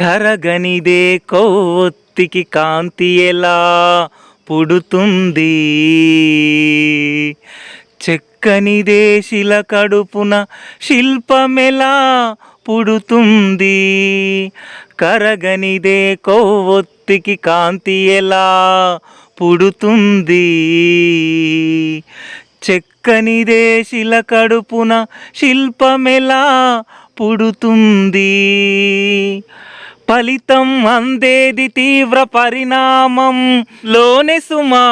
కరగనిదే కొత్తికి కాంతి ఎలా పుడుతుంది? చెక్కనిదే శిల కడుపున శిల్పమెలా పుడుతుంది? కరగనిదే కొవ్వొత్తికి కాంతి ఎలా పుడుతుంది? చెక్కనిదే శిల కడుపున శిల్పమెలా పుడుతుంది. ఫలితం అందేది తీవ్ర పరిణామం లోనే సుమా.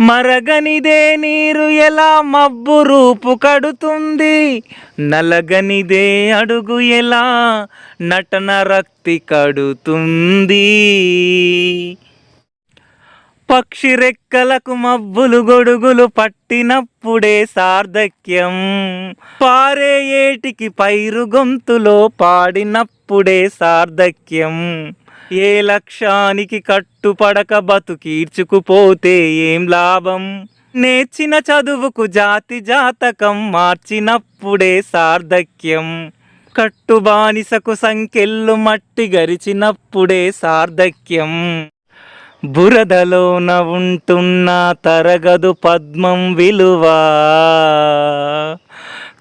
మరగనిదే నీరు ఎలా మబ్బు రూపు కడుతుంది? నలగనిదే అడుగు ఎలా నటన రక్తి కడుతుంది? పక్షి రెక్కలకు మబ్బులు గొడుగులు పట్టినప్పుడే సార్థక్యం పారే ఏటికి పైరు గొంతులో పాడినప్పుడే సార్థక్యం ఏ లక్ష్యానికి కట్టుపడక బతుకీర్చుకుపోతే ఏం లాభం? నేర్చిన చదువుకు జాతి జాతకం మార్చినప్పుడే సార్థక్యం కట్టుబానిసకు సంకెళ్ళు మట్టి గరిచినప్పుడే సార్థక్యం బురదలోన ఉంటున్న తరగదు పద్మం విలువ.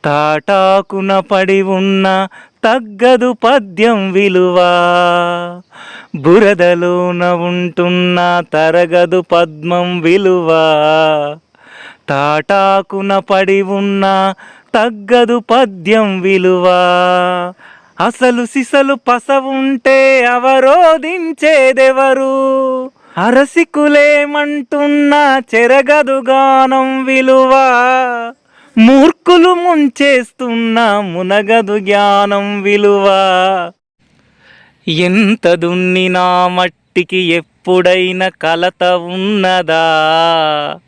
తాటాకున పడి ఉన్న తగ్గదు పద్యం విలువ. బురదలోన ఉంటున్న తరగదు పద్మం విలువ. తాటాకున పడి ఉన్న తగ్గదు పద్యం విలువ. అసలు సిసలు పసవుంటే ఉంటే అవరోధించేదెవరు? అరసికులేమంటున్నా చెరగదు గానం విలువ. మూర్ఖులు ముంచేస్తున్న మునగదు జ్ఞానం విలువ. ఎంత దున్నినా మట్టికి ఎప్పుడైనా కలత ఉన్నదా?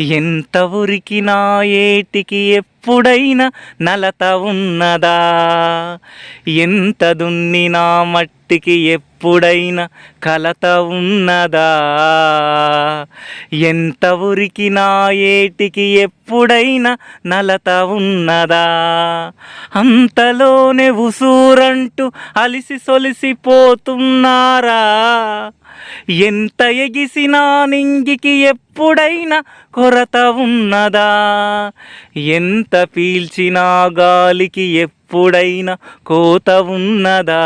ఎంత ఉరికినా ఏటికి ఎప్పుడు ఎప్పుడైనా నలత ఉన్నదా? ఎంత దున్నినా మట్టికి ఎప్పుడైనా కలత ఉన్నదా? ఎంత ఉరికినా ఏటికి ఎప్పుడైనా నలత ఉన్నదా? అంతలోనే ఉసూరంటూ అలిసి సొలిసిపోతున్నారా ఎంత ఎగిసినా నింగికి ఎప్పుడైనా కొరత ఉన్నదా? ఎంత పీల్చినా గాలికి ఎప్పుడైనా కోత ఉన్నదా?